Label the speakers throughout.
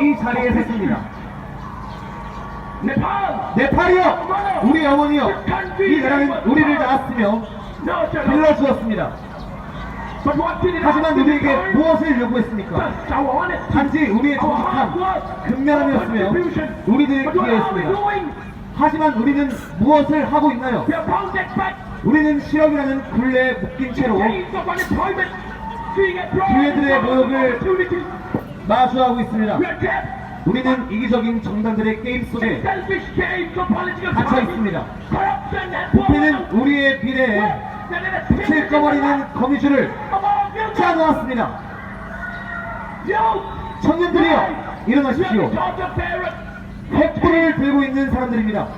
Speaker 1: 이 자리에 섰습니다.
Speaker 2: 네팔
Speaker 1: 네팔이요! 우리 어머니요! 이 나라는 우리를 낳았으며 길러주었습니다. 하지만 우리에게 무엇을 요구했습니까? 단지 우리의 정직함, 근면함이었으며 우리들의 기회였습니다. 하지만 우리는 무엇을 하고 있나요? 우리는 실업이라는 굴레에 묶인 채로
Speaker 2: 기회들의 모욕을
Speaker 1: 마주하고 있습니다. 우리는 이기적인 정당들의 게임 속에
Speaker 2: 갇혀 있습니다.
Speaker 1: 부패는 우리의 비례에 빛을 꺼버리는 거미줄을 짜놓았습니다. 청년들이여 일어나십시오. 횃불을 들고 있는 사람들입니다.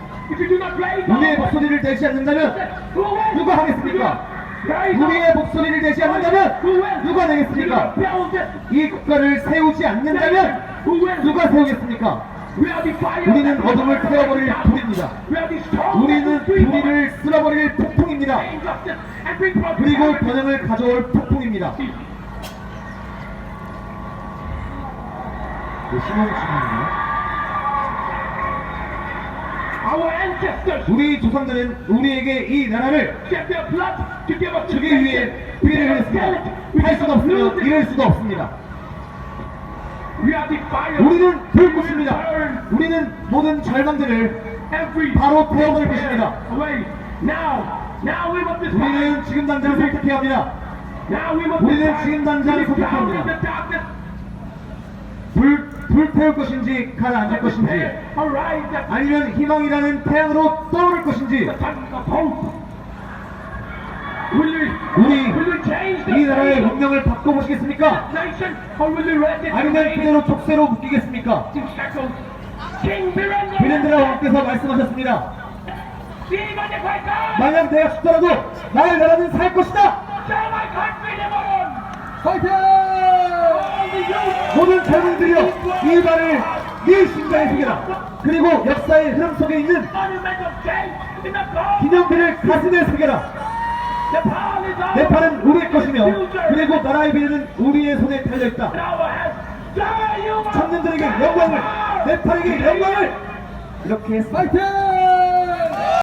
Speaker 1: 우리의 목소리를 내지 않는다면 누가 하겠습니까? 목소리를 않는다면 누가 내겠습니까? 이 국가를 세우지 않는다면 누가 세우겠습니까? 우리는 어둠을 태워버릴 불입니다. 우리는 불의를 쓸어버릴 폭풍입니다. 그리고 번영을 가져올 폭풍입니다. 네, 신혼 중입니다. 우리 조상들은 우리에게 이 나라를 주기 위해 피를 흘렸습니다. 할 수도 없으며 이럴 수도 없습니다. 우리는 불꽃입니다. 우리는 모든 절망들을 바로 태워버릴 것입니다. 우리는 지금 당장 선택해야 합니다.
Speaker 2: 우리는 지금 당장 선택합니다.
Speaker 1: 불, 불 태울 것인지 가라앉을 것인지 아니면 희망이라는 태양으로 떠오를 것인지 우리 이 나라의 운명을 바꿔보시겠습니까? 아니면 그대로 족쇄로 묶이겠습니까? 비렌드라 왕께서 말씀하셨습니다. 만약 내가 죽더라도 나의 나라는 살 것이다! 파이팅! 모든 젊은들이여 이 말을 네 심장에 새겨라 그리고 역사의 흐름 속에 있는 기념비를 가슴에 새겨라 네팔은 우리의 것이며 그리고 나라의 비리는 우리의 손에 달려있다. 청년들에게 영광을 네팔에게 영광을! 이렇게 파이팅!